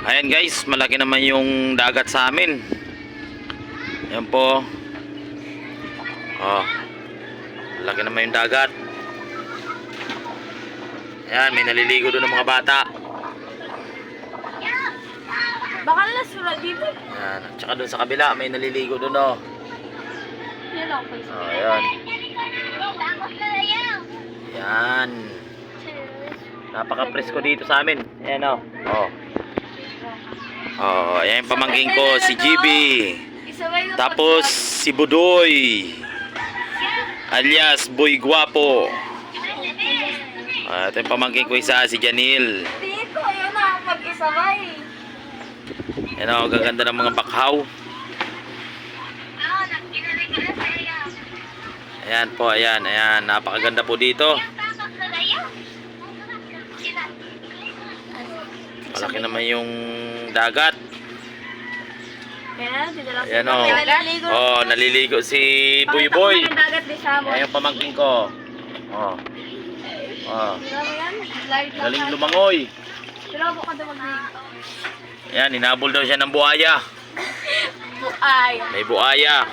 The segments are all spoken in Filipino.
Ayan guys, malaki naman yung dagat sa amin. Ayan po. Oh. Malaki naman yung dagat. Ayan, may naliligo doon ng mga bata. Baka nasura dito. Ayan, at saka doon sa kabila, may naliligo doon oh. Oh, ayan. Ayan. Napaka-presko dito sa amin. Ayan oh. Oh. Oh, ayan yung pamangking ko, si GB. Tapos si Budoy. Alias Boy Guapo. At yung pamangkin ko isa, si Janil. Dito, yun na pag-isabay. Yan o, gaganda ng mga bakhaw. Ayan po, ayan, ayan. Napakaganda po dito. Malaki naman yung dagat. Ayan o. Naliligo. Oh, naliligo si Boy Boy. Ayan yung pamangkin ko. Oh. Oh. Galing lumangoy. Ayan, hinabol daw siya ng buhaya. Buay. May buhaya.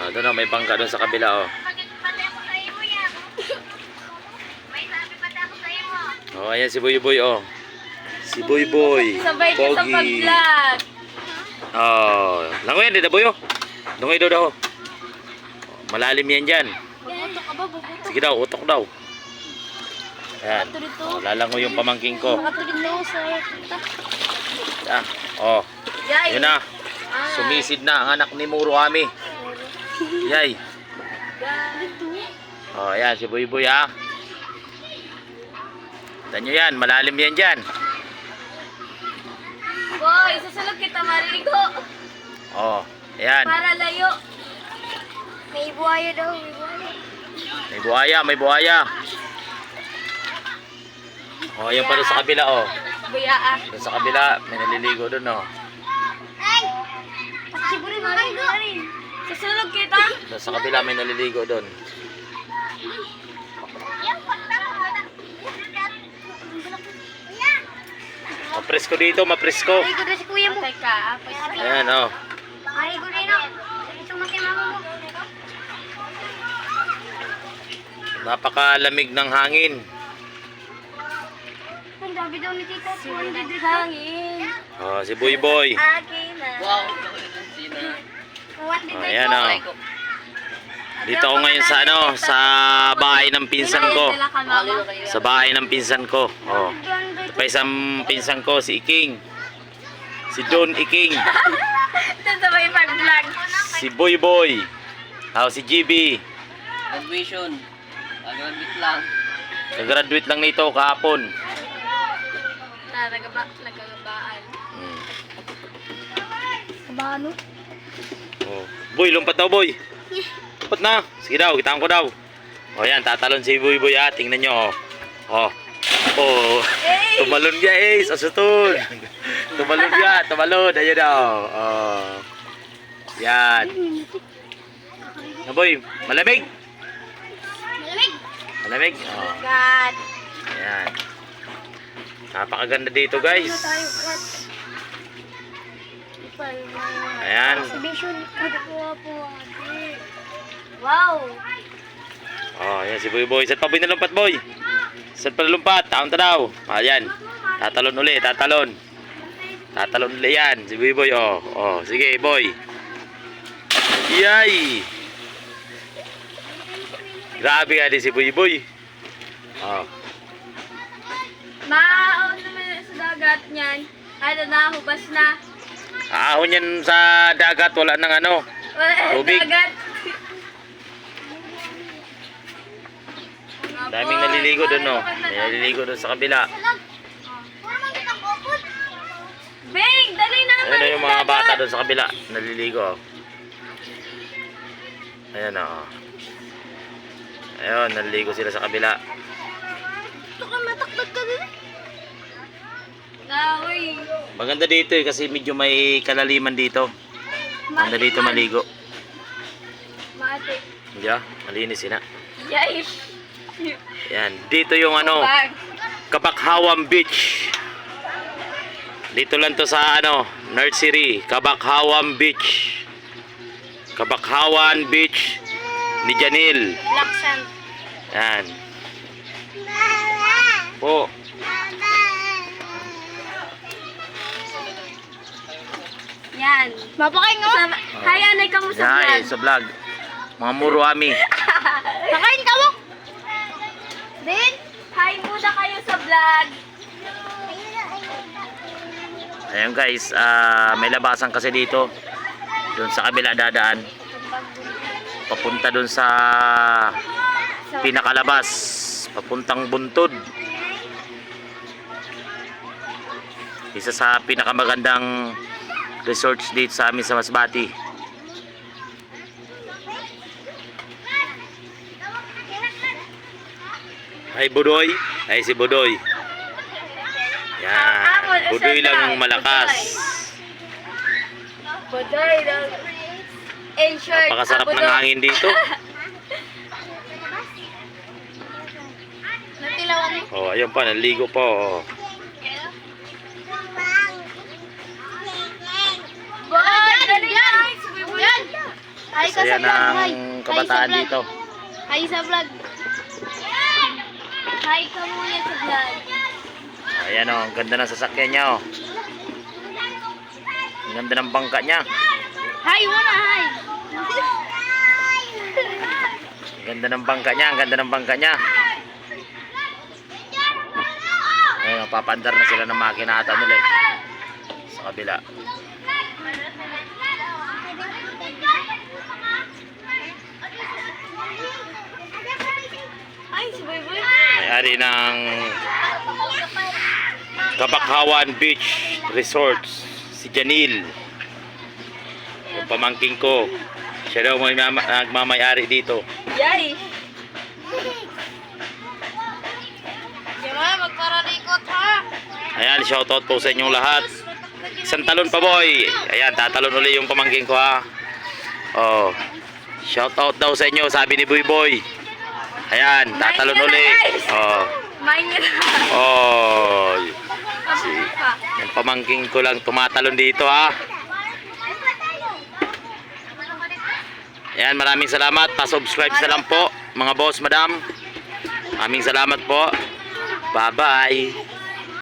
Ah, doon o, may bangka doon sa kabila oh. Oh, ayan si Boy Boy oh. Si Boy Boy. Sabay ka sa Pogi. pag-vlog. Oh, langoy yan, di boyo. Langoy daw daw. Malalim yan dyan. Bubuto ka ba? Bubuto. Sige daw, utok daw. Ayan. Oh, lalangoy yung pamangking ko. Na sa Ah, oh, Yay. yun na. Ah. Sumisid na ang anak ni Muro Ami. Yay. Dito. Oh, ayan, si Boy Boy ha. Tignan nyo yan, malalim yan dyan. Boy, susunod kita marigo. Oh, ayan. Para layo. May buhaya daw, may buhaya. May buhaya, may buhaya. Oh, ayan pa doon sa kabila oh. Buya ah. Doon sa kabila, may naliligo doon oh. Ay! Siguro na rin. Susunod kita. Doon sa kabila, may naliligo doon. Mapresko dito, mapresko. Marigo na si kuya mo. Ayan oh. Na. Ito makimama mo. Napakalamig ng hangin. Ang dami daw ni tita. Hangin. Oh, si Boy Boy. Na. Wow. Oh, ayan oh. Dito ako ngayon sa ano, sa bahay ng pinsan ko. Sa bahay ng pinsan ko. Oh. Pa isang pinsan ko, si Iking. Si Don Iking. Ito sa may pag-vlog. Si Boy Boy. Oh, si GB. Graduation. Graduate lang. Nag-graduate lang nito kahapon. Na, nagaba, nagagabaan. Hmm. Kabano? Oh. Boy, lumpat daw, boy. Lumpat na. Sige daw, kitaan ko daw. O yan, tatalon si Boy Boy ha. Tingnan nyo, oh. Oh. Oh. Tumalon niya eh, sa. Tumalon niya, tumalon. Ayan daw. Oh. Yan. Na boy, malamig. Malamig. Malamig. Oh. God. Ayan. Napakaganda dito, guys. Ayan. Exhibition. Kagawa po ate. Wow. Oh, ayan si Boy Boy. Saan pa boy nalumpat, boy? Saan pa nalumpat? Taon ta daw. Ayan. Tatalon uli, tatalon. Tatalon uli yan. Si Boy Boy, oh. Oh, sige, boy. Yay! Grabe nga din si Boy Boy. Oh. Maaon naman sa dagat niyan. Ano na, hubas na. Ahon yan sa dagat, wala nang ano. Wala, Tubig. Dagat. Daming naliligo doon, no. May naliligo doon sa kabila. Bing, dali na naman na yung mga bata doon sa kabila. Naliligo. oh. Ayan o. Ayun, naliligo sila sa kabila. Ito ka matakdag ka din. Nawi. Maganda dito eh kasi medyo may kalaliman dito. Maganda dito maligo. Mate. Yeah, malinis yun na. Yay. Yan, dito yung ano, Bag. Kapakhawan Beach. Dito lang to sa ano, nursery, Kabakhawan Beach. Kabakhawan Beach ni Janil. Black sand. Yan. Po. Yan. Mapakain nga. Hi, anay ka mo sa Yan, vlog. sa vlog. Mga muruami. Nakain ka Din. Hi muna kayo sa vlog. Ayun guys, ah, may labasan kasi dito. Doon sa kabila dadaan. Papunta doon sa pinakalabas. Papuntang buntod. Isa sa pinakamagandang resorts dito sa amin sa Masbati. Ay Budoy, ay si Budoy. Yan, Budoy lang ang malakas. Budoy lang. In short, Napakasarap ah, ng hangin dito. Natilawan eh. Oh, ayun pa, naligo pa. Oh. Saya ng kabataan dito. Hi sa vlog. Hi ka muna sa vlog. Ayan oh, ang ganda ng sasakyan niya oh. Ang ganda ng bangka niya. Hi muna, hi. Ang ganda ng bangka niya, ang ganda ng bangka niya. Ayun, oh, papandar na sila ng makina ata nila eh. Sa kabila. Ay, si Boy Boy. May-ari ng Kabakhawan Beach Resorts, si Janil. Yung pamangking ko. Siya daw may mama- nagmamayari dito. Yay. Diba, magparalikot ha. Ayan, shoutout po sa inyong lahat. Isang talon pa boy. Ayan, tatalon uli yung pamangking ko ha. Oh. Shoutout daw sa inyo, sabi ni Boy Boy. Ayan, tatalon uli. Oh. Mine. Oh. Pa. Yung pamangking ko lang tumatalon dito ha. Ayan, maraming salamat. Pa-subscribe na lang po, mga boss, madam. Maraming salamat po. Bye-bye.